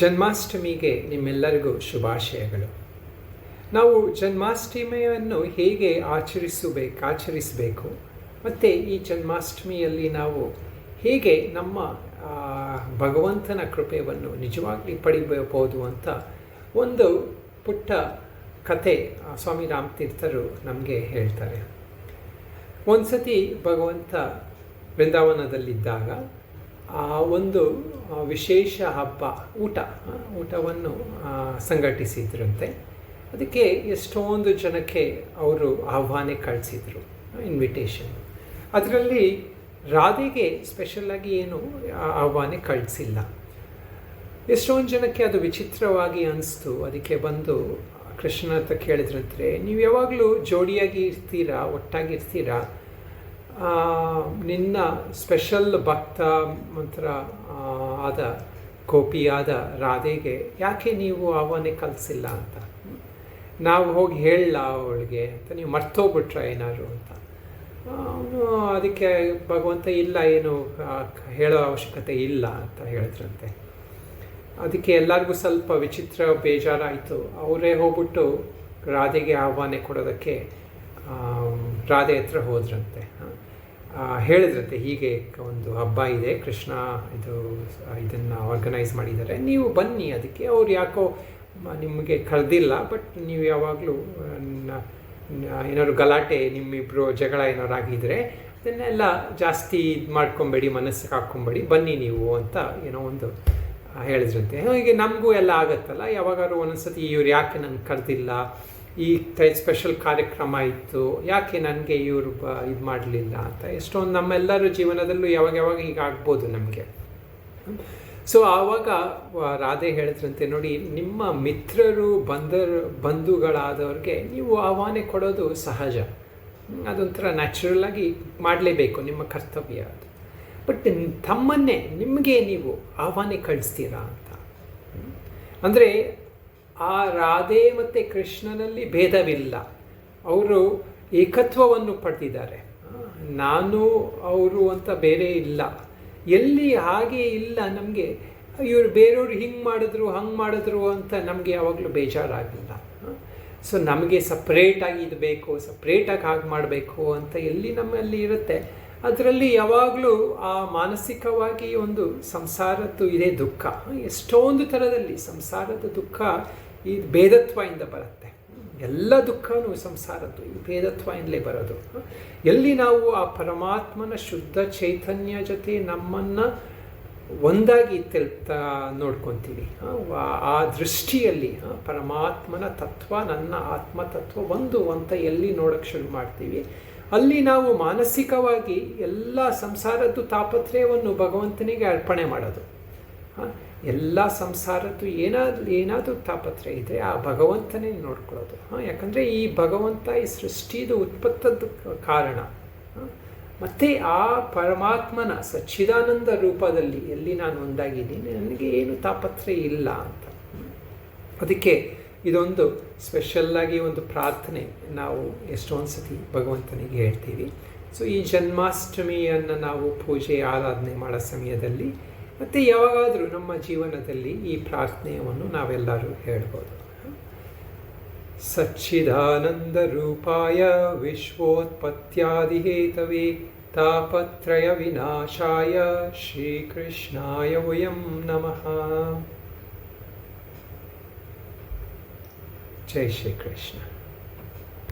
ಜನ್ಮಾಷ್ಟಮಿಗೆ ನಿಮ್ಮೆಲ್ಲರಿಗೂ ಶುಭಾಶಯಗಳು. ನಾವು ಜನ್ಮಾಷ್ಟಮಿಯನ್ನು ಹೇಗೆ ಆಚರಿಸಬೇಕು ಆಚರಿಸಬೇಕು, ಮತ್ತು ಈ ಜನ್ಮಾಷ್ಟಮಿಯಲ್ಲಿ ನಾವು ಹೇಗೆ ನಮ್ಮ ಭಗವಂತನ ಕೃಪೆಯನ್ನು ನಿಜವಾಗ್ಲೂ ಪಡಿಬೋದು ಅಂತ ಒಂದು ಪುಟ್ಟ ಕತೆ ಸ್ವಾಮಿ ರಾಮತೀರ್ಥರು ನಮಗೆ ಹೇಳ್ತಾರೆ. ಒಂದು ಸತಿ ಭಗವಂತ ವೃಂದಾವನದಲ್ಲಿದ್ದಾಗ ಆ ಒಂದು ವಿಶೇಷ ಹಬ್ಬ ಊಟ ಊಟವನ್ನು ಸಂಘಟಿಸಿದ್ರಂತೆ. ಅದಕ್ಕೆ ಎಷ್ಟೊಂದು ಜನಕ್ಕೆ ಅವರು ಆಹ್ವಾನ ಕಳಿಸಿದರು ಇನ್ವಿಟೇಷನ್ ಅದರಲ್ಲಿ ರಾಧೆಗೆ ಸ್ಪೆಷಲ್ಲಾಗಿ ಏನು ಆಹ್ವಾನ ಕಳಿಸಿಲ್ಲ. ಎಷ್ಟೊಂದು ಜನಕ್ಕೆ ಅದು ವಿಚಿತ್ರವಾಗಿ ಅನಿಸ್ತು. ಅದಕ್ಕೆ ಬಂದು ಕೃಷ್ಣ ಅಂತ ಕೇಳಿದ್ರಂತೆ ನೀವು ಯಾವಾಗಲೂ ಜೋಡಿಯಾಗಿ ಇರ್ತೀರಾ ಒಟ್ಟಾಗಿರ್ತೀರಾ ಆ, ನಿನ್ನ ಸ್ಪೆಷಲ್ ಭಕ್ತ ಮಂತ್ರ ಆದ ಕೋಪಿಯಾದ ರಾಧೆಗೆ ಯಾಕೆ ನೀವು ಆವನೆ ಕಲಿಸಿಲ್ಲ ಅಂತ? ನಾವು ಹೋಗಿ ಹೇಳಲ್ಲ ಅವಳಿಗೆ ಅಂತ, ನೀವು ಮರ್ತೋಗ್ಬಿಟ್ರ ಏನಾದ್ರು ಅಂತ. ಅವನು ಅದಕ್ಕೆ ಭಗವಂತ ಇಲ್ಲ, ಏನು ಹೇಳೋ ಅವಶ್ಯಕತೆ ಇಲ್ಲ ಅಂತ ಹೇಳಿದ್ರಂತೆ. ಅದಕ್ಕೆ ಎಲ್ಲರಿಗೂ ಸ್ವಲ್ಪ ವಿಚಿತ್ರ, ಬೇಜಾರಾಯಿತು. ಅವರೇ ಹೋಗ್ಬಿಟ್ಟು ರಾಧೆಗೆ ಆಹ್ವಾನ ಕೊಡೋದಕ್ಕೆ ರಾಧೆ ಹತ್ರ ಹೋದ್ರಂತೆ ಹೇಳಿದ್ರಂತೆ, ಹೀಗೆ ಒಂದು ಹಬ್ಬ ಇದೆ, ಕೃಷ್ಣ ಇದು ಇದನ್ನು ಆರ್ಗನೈಸ್ ಮಾಡಿದ್ದಾರೆ. ನೀವು ಬನ್ನಿ ಅದಕ್ಕೆ. ಅವ್ರು ಯಾಕೋ ನಿಮಗೆ ಕರೆದಿಲ್ಲ ಬಟ್ ನೀವು ಯಾವಾಗಲೂ ಏನಾದ್ರು ಗಲಾಟೆ ನಿಮ್ಮಿಬ್ಬರು ಜಗಳ ಏನಾದ್ರು ಆಗಿದ್ರೆ, ಅದನ್ನೆಲ್ಲ ಜಾಸ್ತಿ ಇದು ಮಾಡ್ಕೊಬೇಡಿ, ಮನಸ್ಸಿಗೆ ಹಾಕ್ಕೊಂಬೇಡಿ ಬನ್ನಿ ನೀವು ಅಂತ ಏನೋ ಒಂದು ಹೇಳಿದ್ರಂತೆ. ಹೀಗೆ ನಮಗೂ ಎಲ್ಲ ಆಗುತ್ತಲ್ಲ. ಯಾವಾಗಾದ್ರು ಒಂದೊಂದ್ಸತಿ ಇವ್ರು ಯಾಕೆ ನಂಗೆ ಕರೆದಿಲ್ಲ? ಈ ಸ್ಪೆಷಲ್ ಕಾರ್ಯಕ್ರಮ ಇತ್ತು. ಯಾಕೆ ನನಗೆ ಇವರು ಬ ಇದು ಮಾಡಲಿಲ್ಲ ಅಂತ? ಎಷ್ಟೊಂದು ನಮ್ಮೆಲ್ಲರ ಜೀವನದಲ್ಲೂ ಯಾವಾಗ ಯಾವಾಗ ಹೀಗೆ ಆಗ್ಬೋದು ನಮಗೆ. ಸೊ ಆವಾಗ ರಾಧೆ ಹೇಳಿದ್ರಂತೆ, ನೋಡಿ, ನಿಮ್ಮ ಮಿತ್ರರು, ಬಂದರು, ಬಂಧುಗಳಾದವ್ರಿಗೆ ನೀವು ಆಹ್ವಾನೆ ಕೊಡೋದು ಸಹಜ. ಅದೊಂಥರ ನ್ಯಾಚುರಲ್ ಆಗಿ ಮಾಡಲೇಬೇಕು ನಿಮ್ಮ ಕರ್ತವ್ಯ ಅದು. ಬಟ್ ತಮ್ಮನ್ನೇ ನಿಮಗೆ ನೀವು ಆಹ್ವಾನೆ ಕಳಿಸ್ತೀರಾ ಅಂತ. ಅಂದರೆ ಆ ರಾಧೆ ಮತ್ತು ಕೃಷ್ಣನಲ್ಲಿ ಭೇದವಿಲ್ಲ. ಅವರು ಏಕತ್ವವನ್ನು ಪಡೆದಿದ್ದಾರೆ. ನಾನು, ಅವರು ಅಂತ ಬೇರೆ ಇಲ್ಲ. ಎಲ್ಲಿ ಹಾಗೆ ಇಲ್ಲ ನಮಗೆ, ಇವರು ಬೇರೆಯವ್ರು ಹಿಂಗೆ ಮಾಡಿದ್ರು, ಹಂಗೆ ಮಾಡಿದ್ರು ಅಂತ ನಮಗೆ ಯಾವಾಗಲೂ ಬೇಜಾರಾಗಿಲ್ಲ. ಸೊ ನಮಗೆ ಸಪ್ರೇಟಾಗಿ ಇದು ಬೇಕು ಸಪ್ರೇಟಾಗಿ ಹಾಗೆ ಮಾಡಬೇಕು ಅಂತ ಎಲ್ಲಿ ನಮ್ಮಲ್ಲಿ ಇರುತ್ತೆ. ಅದರಲ್ಲಿ ಯಾವಾಗಲೂ ಆ ಮಾನಸಿಕವಾಗಿ ಒಂದು ಸಂಸಾರದ್ದು ಇದೇ ದುಃಖ. ಎಷ್ಟೊಂದು ಥರದಲ್ಲಿ ಸಂಸಾರದ ದುಃಖ ಈ ಭೇದತ್ವದಿಂದ ಬರುತ್ತೆ. ಎಲ್ಲ ದುಃಖನೂ ಸಂಸಾರದ್ದು ಈ ಭೇದತ್ವದಿಂದಲೇ ಬರೋದು. ಎಲ್ಲಿ ನಾವು ಆ ಪರಮಾತ್ಮನ ಶುದ್ಧ ಚೈತನ್ಯ ಜೊತೆ ನಮ್ಮನ್ನು ಒಂದಾಗಿ ತಿಳ್ತಾ ನೋಡ್ಕೊತೀವಿ. ಆ, ದೃಷ್ಟಿಯಲ್ಲಿ ಪರಮಾತ್ಮನ ತತ್ವ ನನ್ನ ಆತ್ಮ ತತ್ವ ಒಂದು ಅಂತ ಎಲ್ಲಿ ನೋಡೋಕ್ಕೆ ಶುರು ಮಾಡ್ತೀವಿ ಅಲ್ಲಿ ನಾವು ಮಾನಸಿಕವಾಗಿ ಎಲ್ಲ ಸಂಸಾರದ್ದು ತಾಪತ್ರಯವನ್ನು ಭಗವಂತನಿಗೆ ಅರ್ಪಣೆ ಮಾಡೋದು. ಎಲ್ಲ ಸಂಸಾರದ್ದು ಏನಾದರೂ ಏನಾದರೂ ತಾಪತ್ರ ಇದ್ದರೆ ಆ ಭಗವಂತನೇ ನೋಡ್ಕೊಳ್ಳೋದು. ಹಾಂ, ಯಾಕಂದರೆ ಈ ಭಗವಂತ ಈ ಸೃಷ್ಟಿದು ಉತ್ಪತ್ತದ ಕಾರಣ. ಮತ್ತೆ ಆ ಪರಮಾತ್ಮನ ಸಚ್ಚಿದಾನಂದ ರೂಪದಲ್ಲಿ ಎಲ್ಲಿ ನಾನು ಒಂದಾಗಿದ್ದೀನಿ, ನನಗೆ ಏನು ತಾಪತ್ರ ಇಲ್ಲ ಅಂತ. ಅದಕ್ಕೆ ಇದೊಂದು ಸ್ಪೆಷಲ್ಲಾಗಿ ಒಂದು ಪ್ರಾರ್ಥನೆ ನಾವು ಎಷ್ಟೊಂದು ಸತಿ ಭಗವಂತನಿಗೆ ಹೇಳ್ತೀವಿ. ಸೊ ಈ ಜನ್ಮಾಷ್ಟಮಿಯನ್ನು ನಾವು ಪೂಜೆ, ಆರಾಧನೆ ಮಾಡೋ ಸಮಯದಲ್ಲಿ ಮತ್ತು ಯಾವಾಗಾದರೂ ನಮ್ಮ ಜೀವನದಲ್ಲಿ ಈ ಪ್ರಾರ್ಥನೆಯನ್ನು ನಾವೆಲ್ಲರೂ ಹೇಳ್ಬೋದು. ಸಚ್ಚಿದಾನಂದ ರೂಪಾಯ ವಿಶ್ವೋತ್ಪತ್ಯಾದಿಹೇತವೇ ತಾಪತ್ರಯ ವಿನಾಶಾಯ ಶ್ರೀಕೃಷ್ಣಾಯ ವಯಂ ನಮಃ. ಜೈ ಶ್ರೀಕೃಷ್ಣ.